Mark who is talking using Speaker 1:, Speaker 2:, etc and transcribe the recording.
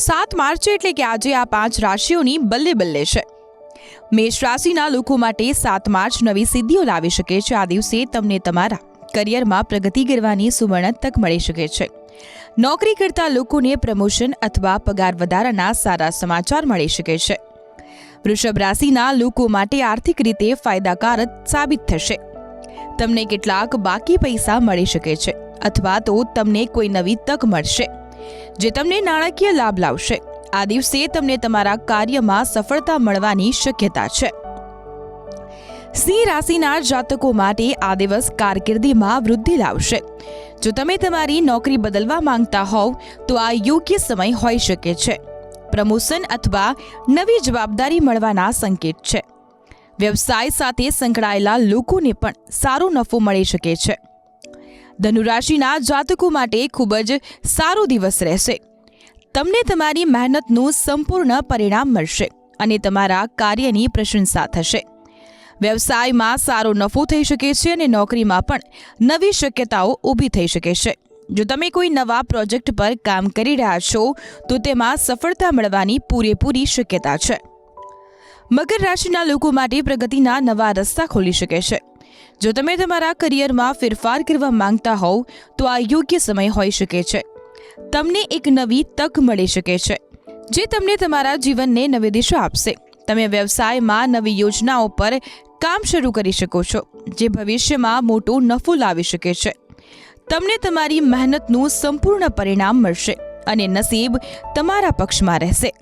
Speaker 1: સાત માર્ચ એટલે કે આજે આ પાંચ રાશિઓની બલ્લે બલ્લે છે. મેષ રાશિના લોકો માટે સાત માર્ચ નવી સિદ્ધિઓ લાવી શકે છે. આ દિવસે તમને તમારા કરિયરમાં પ્રગતિ કરવાની સુવર્ણ તક મળી શકે છે. નોકરી કરતા લોકોને પ્રમોશન અથવા પગાર વધારાના સારા સમાચાર મળી શકે છે. વૃષભ રાશિના લોકો માટે આર્થિક રીતે ફાયદાકારક સાબિત થશે. તમને કેટલાક બાકી પૈસા મળી શકે છે અથવા તો તમને કોઈ નવી તક મળશે. જે તમને નાણાકીય લાભ લાવશે. આ દિવસે તમને તમારા કાર્યમાં સફળતા મળવાની શક્યતા છે. સિંહ રાશિના જાતકો માટે આ દિવસ કારકિર્દીમાં વૃદ્ધિ લાવશે. જો તમે તમારી નોકરી બદલવા માંગતા હોવ, તો આ યોગ્ય સમય હોઈ શકે છે. પ્રમોશન અથવા નવી જવાબદારી મળવાના સંકેત છે. વ્યવસાય સાથે સંકળાયેલા લોકોને પણ સારો નફો મળી શકે છે. ધનુરાશિના જાતકો માટે ખૂબ જ સારો દિવસ રહેશે. તમને તમારી મહેનતનું સંપૂર્ણ પરિણામ મળશે અને તમારા કાર્યની પ્રશંસા થશે. વ્યવસાયમાં સારો નફો થઈ શકે છે અને નોકરીમાં પણ નવી શક્યતાઓ ઊભી થઈ શકે છે. જો તમે કોઈ નવા પ્રોજેક્ટ પર કામ કરી રહ્યા છો, તો તેમાં સફળતા મળવાની પૂરેપૂરી શક્યતા છે. મકર રાશિના લોકો માટે પ્રગતિના નવા રસ્તા ખોલી શકે છે. જો તમે તમારા કરિયરમાં ફેરફાર કરવા માંગતા હોવ, તો આ યોગ્ય સમય હોઈ શકે છે. તમને એક નવી તક મળી શકે છે, જે તમને તમારા જીવનને નવી દિશા આપશે. તમે વ્યવસાયમાં નવી યોજનાઓ પર કામ શરૂ કરી શકો છો, જે ભવિષ્યમાં મોટો નફો લાવી શકે છે. તમને તમારી મહેનતનું સંપૂર્ણ પરિણામ મળશે અને નસીબ તમારા પક્ષમાં રહેશે.